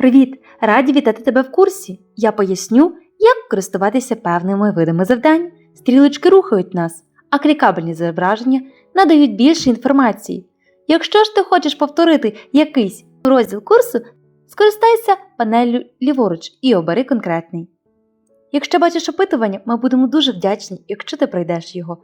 Привіт! Раді вітати тебе в курсі. Я поясню, як користуватися певними видами завдань. Стрілочки рухають нас, а клікабельні зображення надають більше інформації. Якщо ж ти хочеш повторити якийсь розділ курсу, скористайся панеллю ліворуч і обери конкретний. Якщо бачиш опитування, ми будемо дуже вдячні, якщо ти пройдеш його.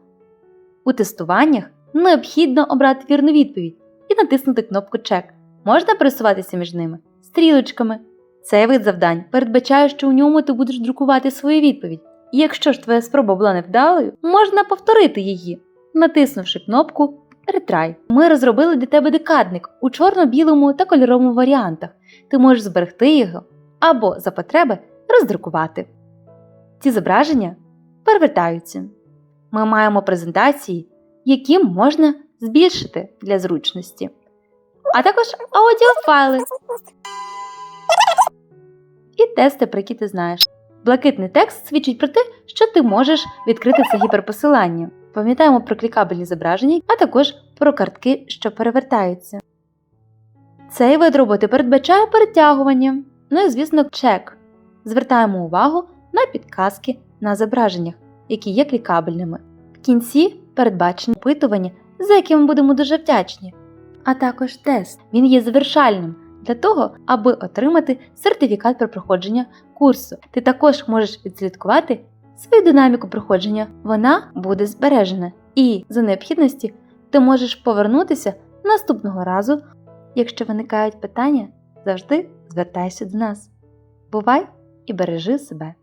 У тестуваннях необхідно обрати вірну відповідь і натиснути кнопку Чек. Можна пересуватися між ними стрілочками. Цей вид завдань передбачає, що у ньому ти будеш друкувати свою відповідь. І якщо ж твоя спроба була невдалою, можна повторити її, натиснувши кнопку Retry. Ми розробили для тебе декадник у чорно-білому та кольоровому варіантах. Ти можеш зберегти його або за потреби роздрукувати. Ці зображення перевертаються. Ми маємо презентації, які можна збільшити для зручності, а також аудіофайли тести, про які ти знаєш. Блакитний текст свідчить про те, що ти можеш відкрити це гіперпосилання. Пам'ятаємо про клікабельні зображення, а також про картки, що перевертаються. Цей вид роботи передбачає перетягування. Ну і, звісно, чек. Звертаємо увагу на підказки на зображеннях, які є клікабельними. В кінці передбачені опитування, за якими будемо дуже вдячні. А також тест. Він є завершальним для того, аби отримати сертифікат про проходження курсу. Ти також можеш відслідкувати свою динаміку проходження, вона буде збережена. І за необхідності ти можеш повернутися наступного разу. Якщо виникають питання, завжди звертайся до нас. Бувай і бережи себе!